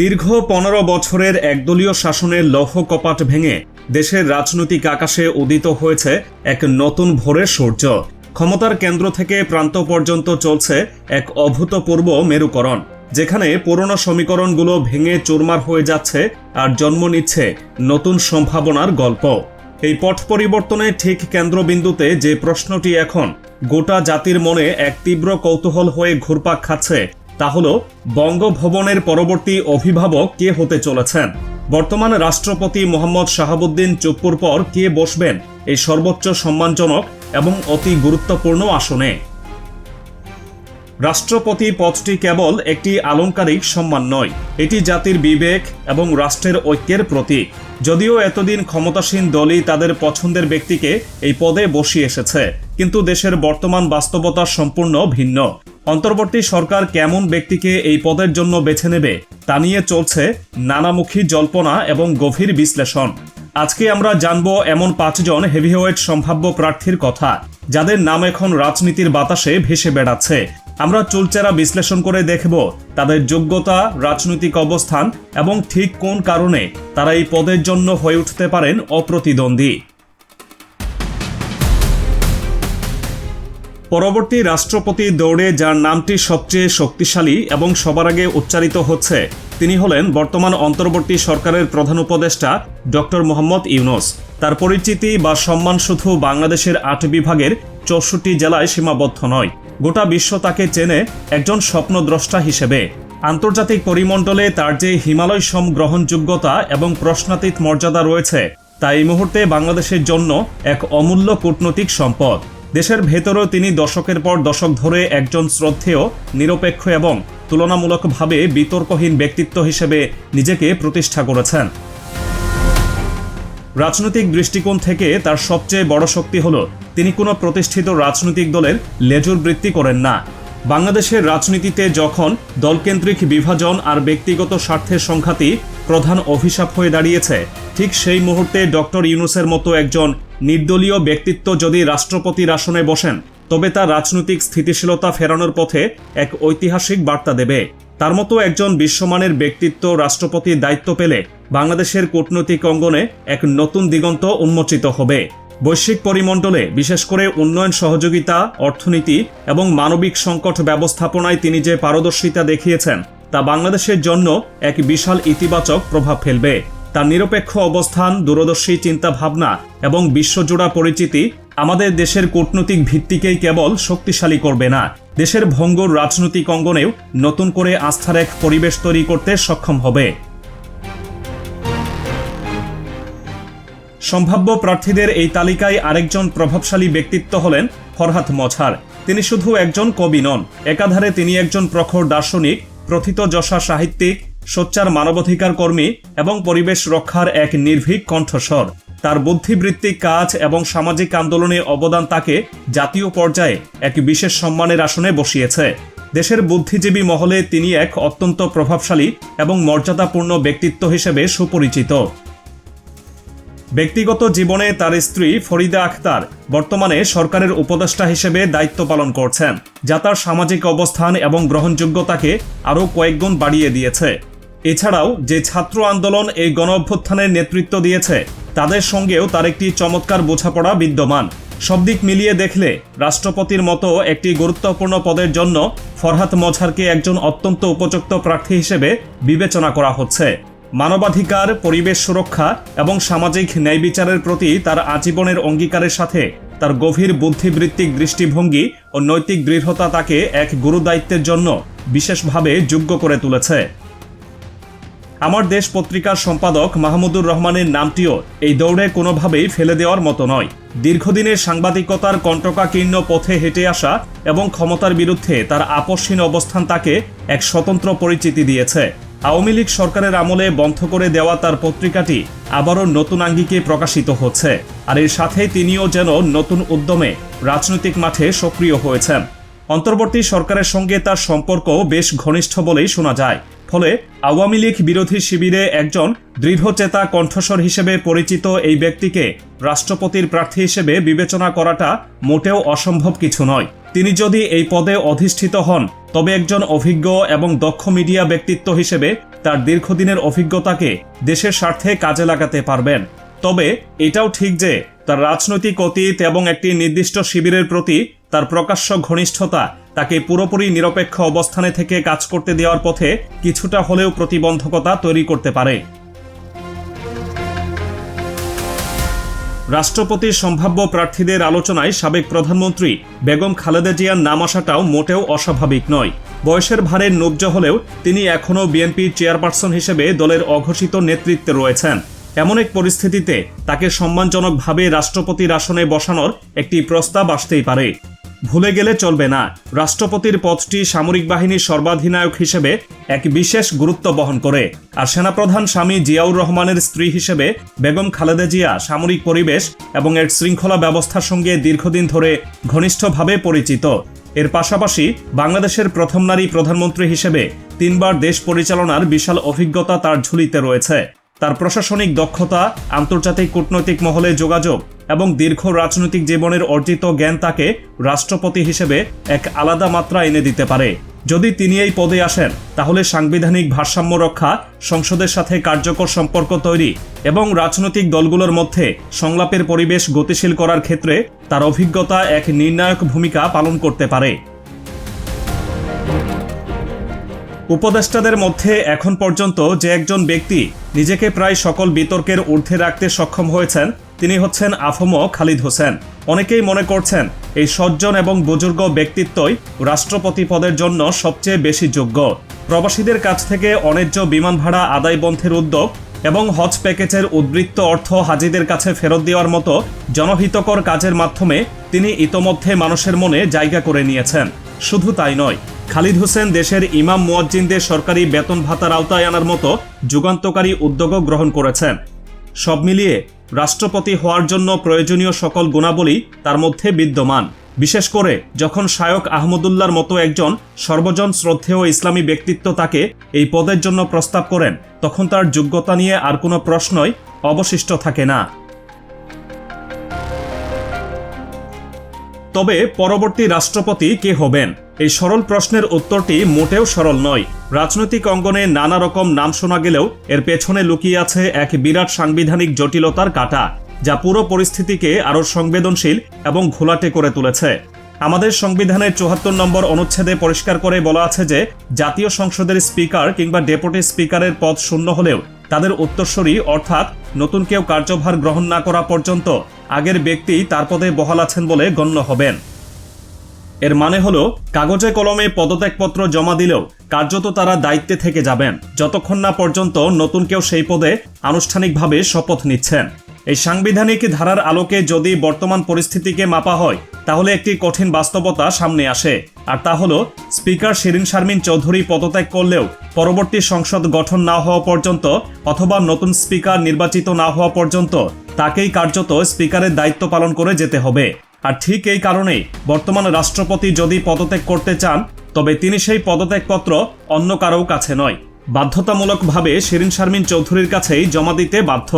দীর্ঘ পনেরো বছরের একদলীয় শাসনের লৌহ কপাট ভেঙে দেশের রাজনৈতিক আকাশে উদিত হয়েছে এক নতুন ভোরের সূর্য। ক্ষমতার কেন্দ্র থেকে প্রান্ত পর্যন্ত চলছে এক অভূতপূর্ব মেরুকরণ, যেখানে পুরনো সমীকরণগুলো ভেঙে চুরমার হয়ে যাচ্ছে আর জন্ম নিচ্ছে নতুন সম্ভাবনার গল্প। এই পথ পরিবর্তনের ঠিক কেন্দ্রবিন্দুতে যে প্রশ্নটি এখন গোটা জাতির মনে এক তীব্র কৌতূহল হয়ে ঘুরপাক খাচ্ছে তা হল, বঙ্গভবনের পরবর্তী অভিভাবক কে হতে চলেছেন? বর্তমান রাষ্ট্রপতি মোহাম্মদ শাহাবুদ্দিন চুপ্পুর পর কে বসবেন? এই সর্বোচ্চ সম্মানজনক এবং অতি গুরুত্বপূর্ণ আসনে। রাষ্ট্রপতি পদটি কেবল একটি আলংকারিক সম্মান নয়, এটি জাতির বিবেক এবং রাষ্ট্রের ঐক্যের প্রতীক। যদিও এতদিন ক্ষমতাসীন দলই তাদের পছন্দের ব্যক্তিকে এই পদে বসিয়ে এসেছে, কিন্তু দেশের বর্তমান বাস্তবতা সম্পূর্ণ ভিন্ন। অন্তর্বর্তী সরকার কেমন ব্যক্তিকে এই পদের জন্য বেছে নেবে তা নিয়ে চলছে নানামুখী জল্পনা এবং গভীর বিশ্লেষণ। আজকে আমরা জানব এমন পাঁচজন হেভিওয়েট সম্ভাব্য প্রার্থীর কথা, যাদের নাম এখন রাজনীতির বাতাসে ভেসে বেড়াচ্ছে। আমরা চুলচেরা বিশ্লেষণ করে দেখব তাদের যোগ্যতা, রাজনৈতিক অবস্থান এবং ঠিক কোন কারণে তারা এই পদের জন্য হয়ে উঠতে পারেন অপ্রতিদ্বন্দ্বী। পরবর্তী রাষ্ট্রপতি দৌড়ে যার নামটি সবচেয়ে শক্তিশালী এবং সবার আগে উচ্চারিত হচ্ছে, তিনি হলেন বর্তমান অন্তর্বর্তী সরকারের প্রধান উপদেষ্টা ডক্টর মোহাম্মদ ইউনুস। তার পরিচিতি বা সম্মান শুধু বাংলাদেশের আট বিভাগের চৌষট্টি জেলায় সীমাবদ্ধ নয়, গোটা বিশ্ব তাকে চেনে একজন স্বপ্নদ্রষ্টা হিসেবে। আন্তর্জাতিক পরিমণ্ডলে তার যে হিমালয় সম গ্রহণযোগ্যতা এবং প্রশ্নাতীত মর্যাদা রয়েছে, তা এই মুহূর্তে বাংলাদেশের জন্য এক অমূল্য কূটনৈতিক সম্পদ। দেশের ভেতরেও তিনি দশকের পর দশক ধরে একজন শ্রদ্ধেয়, নিরপেক্ষ এবং তুলনামূলকভাবে বিতর্কহীন ব্যক্তিত্ব হিসেবে নিজেকে প্রতিষ্ঠা করেছেন। রাজনৈতিক দৃষ্টিকোণ থেকে তার সবচেয়ে বড় শক্তি হল, তিনি কোনো প্রতিষ্ঠিত রাজনৈতিক দলের লেজুর বৃত্তি করেন না। বাংলাদেশের রাজনীতিতে যখন দলকেন্দ্রিক বিভাজন আর ব্যক্তিগত স্বার্থের সংখ্যাতি প্রধান অভিশাপ হয়ে দাঁড়িয়েছে, ঠিক সেই মুহূর্তে ডক্টর ইউনুসের মতো একজন নির্দলীয় ব্যক্তিত্ব যদি রাষ্ট্রপতির আসনে বসেন, তবে তার রাজনৈতিক স্থিতিশীলতা ফেরানোর পথে এক ঐতিহাসিক বার্তা দেবে। তার মতো একজন বিশ্বমানের ব্যক্তিত্ব রাষ্ট্রপতির দায়িত্ব পেলে বাংলাদেশের কূটনৈতিক অঙ্গনে এক নতুন দিগন্ত উন্মোচিত হবে। বৈশ্বিক পরিমণ্ডলে, বিশেষ করে উন্নয়ন সহযোগিতা, অর্থনীতি এবং মানবিক সংকট ব্যবস্থাপনায় তিনি যে পারদর্শিতা দেখিয়েছেন, তা বাংলাদেশের জন্য এক বিশাল ইতিবাচক প্রভাব ফেলবে। তার নিরপেক্ষ অবস্থান, দূরদর্শী চিন্তাভাবনা এবং বিশ্বজোড়া পরিচিতি আমাদের দেশের কূটনৈতিক ভিত্তিকেই কেবল শক্তিশালী করবে না। দেশের ভঙ্গুর রাজনৈতিক অঙ্গনেও নতুন করে আস্থার এক পরিবেশ তৈরি করতে সক্ষম হবে। সম্ভাব্য প্রার্থীদের এই তালিকায় আরেকজন প্রভাবশালী ব্যক্তিত্ব হলেন ফরহাত মছার। তিনি শুধু একজন কবি নন, একাধারে তিনি একজন প্রখর দার্শনিক প্রথিতযশা সাহিত্যিক, সোচ্চার মানবাধিকার কর্মী এবং পরিবেশ রক্ষার এক নির্ভীক কণ্ঠস্বর। তার বুদ্ধিবৃত্তিক কাজ এবং সামাজিক আন্দোলনে অবদান তাকে জাতীয় পর্যায়ে এক বিশেষ সম্মানের আসনে বসিয়েছে। দেশের বুদ্ধিজীবী মহলে তিনি এক অত্যন্ত প্রভাবশালী এবং মর্যাদাপূর্ণ ব্যক্তিত্ব হিসেবে সুপরিচিত। ব্যক্তিগত জীবনে তার স্ত্রী ফরিদা আখতার বর্তমানে সরকারের উপদেষ্টা হিসেবে দায়িত্ব পালন করছেন, যা তার সামাজিক অবস্থান এবং গ্রহণযোগ্যতাকে আরও কয়েকগুণ বাড়িয়ে দিয়েছে। এছাড়াও যে ছাত্র আন্দোলন এই গণ অভ্যুত্থানের নেতৃত্ব দিয়েছে, তাদের সঙ্গেও তার একটি চমৎকার বোঝাপড়া বিদ্যমান। সব দিক মিলিয়ে দেখলে, রাষ্ট্রপতির মতো একটি গুরুত্বপূর্ণ পদের জন্য ফরহাত মজহারকে একজন অত্যন্ত উপযুক্ত প্রার্থী হিসেবে বিবেচনা করা হচ্ছে। মানবাধিকার, পরিবেশ সুরক্ষা এবং সামাজিক ন্যায় বিচারের প্রতি তার আজীবনের অঙ্গীকারের সাথে তার গভীর বুদ্ধিবৃত্তিক দৃষ্টিভঙ্গি ও নৈতিক দৃঢ়তা তাকে এক গুরুদায়িত্বের জন্য বিশেষভাবে যোগ্য করে তুলেছে। আমার দেশ পত্রিকার সম্পাদক মাহমুদুর রহমানের নামটিও এই দৌড়ে কোনোভাবেই ফেলে দেওয়ার মতো নয়। দীর্ঘদিনের সাংবাদিকতার কণ্টকাকীর্ণ পথে হেঁটে আসা এবং ক্ষমতার বিরুদ্ধে তার আপসহীন অবস্থান তাকে এক স্বতন্ত্র পরিচিতি দিয়েছে। আওয়ামী লীগ সরকারের আমলে বন্ধ করে দেওয়া তার পত্রিকাটি আবারও নতুন আঙ্গিকে প্রকাশিত হচ্ছে। আর এর সাথে তিনিও যেন নতুন উদ্যমে রাজনৈতিক মাঠে সক্রিয় হয়েছেন। অন্তর্বর্তী সরকারের সঙ্গে তার সম্পর্ক বেশ ঘনিষ্ঠ বলেই শোনা যায়। ফলে আওয়ামী লীগ বিরোধী শিবিরে একজন দৃঢ়চেতা কণ্ঠস্বর হিসেবে পরিচিত এই ব্যক্তিকে রাষ্ট্রপতির প্রার্থী হিসেবে বিবেচনা করাটা মোটেও অসম্ভব কিছু নয়। তিনি যদি এই পদে অধিষ্ঠিত হন, তবে একজন অভিজ্ঞ এবং দক্ষ মিডিয়া ব্যক্তিত্ব হিসেবে তার দীর্ঘদিনের অভিজ্ঞতাকে দেশের স্বার্থে কাজে লাগাতে পারবেন। তবে এটাও ঠিক যে তার রাজনৈতিক অতীত এবং একটি নির্দিষ্ট শিবিরের প্রতি তার প্রকাশ্য ঘনিষ্ঠতা তাকে পুরোপুরি নিরপেক্ষ অবস্থানে থেকে কাজ করতে দেওয়ার পথে কিছুটা হলেও প্রতিবন্ধকতা তৈরি করতে পারে। রাষ্ট্রপতির সম্ভাব্য প্রার্থীদের আলোচনায় সাবেক প্রধানমন্ত্রী বেগম খালেদা জিয়ার নাম আসাটাও মোটেও অস্বাভাবিক নয়। বয়সের ভারে নুব্জ হলেও তিনি এখনও বিএনপির চেয়ারপারসন হিসেবে দলের অঘোষিত নেতৃত্বে রয়েছেন। এমন এক পরিস্থিতিতে তাকে সম্মানজনকভাবে রাষ্ট্রপতির আসনে বসানোর একটি প্রস্তাব আসতেই পারে। ভুলে গেলে চলবে না। রাষ্ট্রপতির পদটি সামরিক বাহিনীর সর্বাধিনায়ক হিসেবে এক বিশেষ গুরুত্ব বহন করে। আর সেনাপ্রধান স্বামী জিয়াউর রহমানের স্ত্রী হিসেবে বেগম খালেদা জিয়া সামরিক পরিবেশ এবং এর শৃঙ্খলা ব্যবস্থার সঙ্গে দীর্ঘদিন ধরে ঘনিষ্ঠভাবে পরিচিত। এর পাশাপাশি বাংলাদেশের প্রথম নারী প্রধানমন্ত্রী হিসেবে তিনবার দেশ পরিচালনার বিশাল অভিজ্ঞতা তার ঝুলিতে রয়েছে। তার প্রশাসনিক দক্ষতা, আন্তর্জাতিক কূটনৈতিক মহলে যোগাযোগ এবং দীর্ঘ রাজনৈতিক জীবনের অর্জিত জ্ঞান তাকে রাষ্ট্রপতি হিসেবে এক আলাদা মাত্রা এনে দিতে পারে। যদি তিনি এই পদে আসেন, তাহলে সাংবিধানিক ভারসাম্য রক্ষা, সংসদের সাথে কার্যকর সম্পর্ক তৈরি এবং রাজনৈতিক দলগুলোর মধ্যে সংলাপের পরিবেশ গতিশীল করার ক্ষেত্রে তার অভিজ্ঞতা এক নির্ণায়ক ভূমিকা পালন করতে পারে। উপদেষ্টাদের মধ্যে এখন পর্যন্ত যে একজন ব্যক্তি নিজেকে প্রায় সকল বিতর্কের ঊর্ধ্বে রাখতে সক্ষম হয়েছেন, তিনি হচ্ছেন আফম খালিদ হোসেন। অনেকেই মনে করছেন, এই সজ্জন এবং বুজুর্গ ব্যক্তিত্বই রাষ্ট্রপতি পদের জন্য সবচেয়ে বেশি যোগ্য। প্রবাসীদের কাছ থেকে অন্যায্য বিমান ভাড়া আদায় বন্ধের উদ্যোগ এবং হজ প্যাকেজের উদ্বৃত্ত অর্থ হাজিদের কাছে ফেরত দেওয়ার মতো জনহিতকর কাজের মাধ্যমে তিনি ইতোমধ্যে মানুষের মনে জায়গা করে নিয়েছেন। শুধু তাই নয়, খালিদ হোসেন দেশের ইমাম মুয়াজ্জিনদের সরকারি বেতন ভাতার আওতায় আনার মতো যুগান্তকারী উদ্যোগও গ্রহণ করেছেন। সব মিলিয়ে রাষ্ট্রপতি হওয়ার জন্য প্রয়োজনীয় সকল গুণাবলী তার মধ্যে বিদ্যমান। বিশেষ করে যখন শায়ক আহমদুল্লার মতো একজন সর্বজন শ্রদ্ধেয় ইসলামী ব্যক্তিত্ব তাকে এই পদের জন্য প্রস্তাব করেন, তখন তার যোগ্যতা নিয়ে আর কোনো প্রশ্নই অবশিষ্ট থাকে না। তবে পরবর্তী রাষ্ট্রপতি কে হবেন? এই সরল প্রশ্নের উত্তরটি মোটেও সরল নয়। রাজনৈতিক অঙ্গনে নানা রকম নাম শোনা গেলেও এর পেছনে লুকিয়ে আছে এক বিরাট সাংবিধানিক জটিলতার কাটা, যা পুরো পরিস্থিতিকে আরও সংবেদনশীল এবং ঘোলাটে করে তুলেছে। আমাদের সংবিধানের চুয়াত্তর নম্বর অনুচ্ছেদে পরিষ্কার করে বলা আছে যে, জাতীয় সংসদের স্পিকার কিংবা ডেপুটি স্পিকারের পদ শূন্য হলেও তাদের উত্তরসূরি অর্থাৎ নতুন কেউ কার্যভার গ্রহণ না করা পর্যন্ত আগের ব্যক্তি তার পদে বহাল আছেন বলে গণ্য হবেন। এর মানে হলো, কাগজে কলমে পদত্যাগপত্র জমা দিলেও কার্যত তারা দায়িত্বে থেকে যাবেন। যতক্ষণ না পর্যন্ত নতুন কেউ সেই পদে আনুষ্ঠানিকভাবে শপথ নিচ্ছেন। এই সাংবিধানিক ধারার আলোকে যদি বর্তমান পরিস্থিতিকে মাপা হয়, তাহলে একটি কঠিন বাস্তবতা সামনে আসে। আর তা হলো, স্পিকার শিরিন শারমিন চৌধুরী পদত্যাগ করলেও পরবর্তী সংসদ গঠন না হওয়া পর্যন্ত অথবা নতুন স্পিকার নির্বাচিত না হওয়া পর্যন্ত তাকেই কার্যত স্পিকারের দায়িত্ব পালন করে যেতে হবে। আর ঠিক এই কারণেই বর্তমান রাষ্ট্রপতি যদি পদত্যাগ করতে চান, তবে তিনি সেই পদত্যাগপত্র অন্য কারও কাছে নয়। বাধ্যতামূলকভাবে শিরিন শারমিন চৌধুরীর কাছেই জমা দিতে বাধ্য।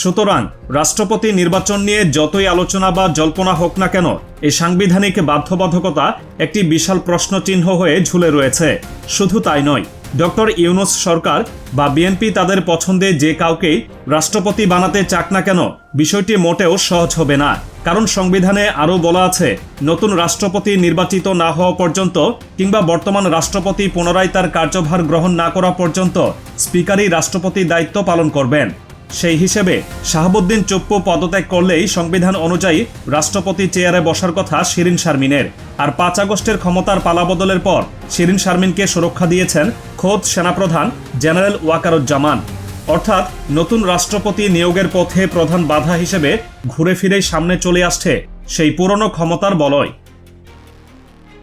সুতরাং রাষ্ট্রপতি নির্বাচন নিয়ে যতই আলোচনা বা জল্পনা হোক না কেন এই সাংবিধানিক বাধ্যবাধকতা একটি বিশাল প্রশ্নচিহ্ন হয়ে ঝুলে রয়েছে। শুধু তাই নয় ডক্টর ইউনুস সরকার বা বিএনপি তাদের পছন্দে যে কাউকেই রাষ্ট্রপতি বানাতে চাক না কেন, বিষয়টি মোটেও সহজ হবে না। কারণ সংবিধানে আরও বলা আছে, নতুন রাষ্ট্রপতি নির্বাচিত না হওয়া পর্যন্ত কিংবা বর্তমান রাষ্ট্রপতি পুনরায় তার কার্যভার গ্রহণ না করা পর্যন্ত স্পিকারই রাষ্ট্রপতি দায়িত্ব পালন করবেন। সেই হিসেবে শাহাবুদ্দিন চুপ্পু পদত্যাগ করলেই সংবিধান অনুযায়ী রাষ্ট্রপতি চেয়ারে বসার কথা শিরিন শারমিনের। আর পাঁচ আগস্টের ক্ষমতার পালাবদলের পর শিরিন শারমিনকে সুরক্ষা দিয়েছেন খোদ সেনাপ্রধান জেনারেল ওয়াকারুজ্জামান। অর্থাৎ নতুন রাষ্ট্রপতি নিয়োগের পথে প্রধান বাধা হিসেবে ঘুরে ফিরেই সামনে চলে আসছে সেই পুরনো ক্ষমতার বলয়।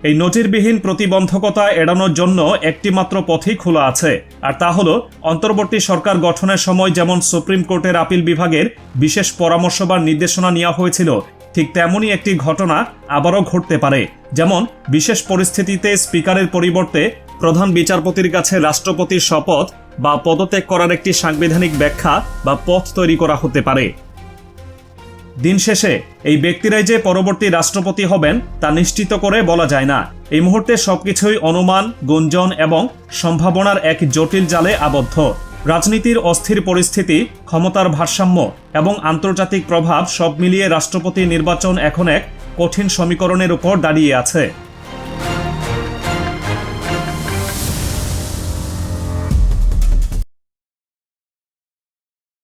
এই নজিরবিহীন প্রতিবন্ধকতা এড়ানোর জন্য একটি মাত্র পথই খোলা আছে। আর তা হলো, অন্তর্বর্তী সরকার গঠনের সময় যেমন সুপ্রিম কোর্টের আপিল বিভাগের বিশেষ পরামর্শ বা নির্দেশনা নেওয়া হয়েছিল, ঠিক তেমনই একটি ঘটনা আবারও ঘটতে পারে। যেমন, বিশেষ পরিস্থিতিতে স্পিকারের পরিবর্তে প্রধান বিচারপতির কাছে রাষ্ট্রপতির শপথ বা পদত্যাগ করার একটি সাংবিধানিক ব্যাখ্যা বা পথ তৈরি করা হতে পারে। দিন শেষে এই ব্যক্তিরাই যে পরবর্তী রাষ্ট্রপতি হবেন, তা নিশ্চিত করে বলা যায় না। এই মুহূর্তে সবকিছুই অনুমান, গুঞ্জন এবং সম্ভাবনার এক জটিল জালে আবদ্ধ। রাজনীতির অস্থির পরিস্থিতি, ক্ষমতার ভারসাম্য এবং আন্তর্জাতিক প্রভাব সব মিলিয়ে রাষ্ট্রপতি নির্বাচন এখন এক কঠিন সমীকরণের উপর দাঁড়িয়ে আছে।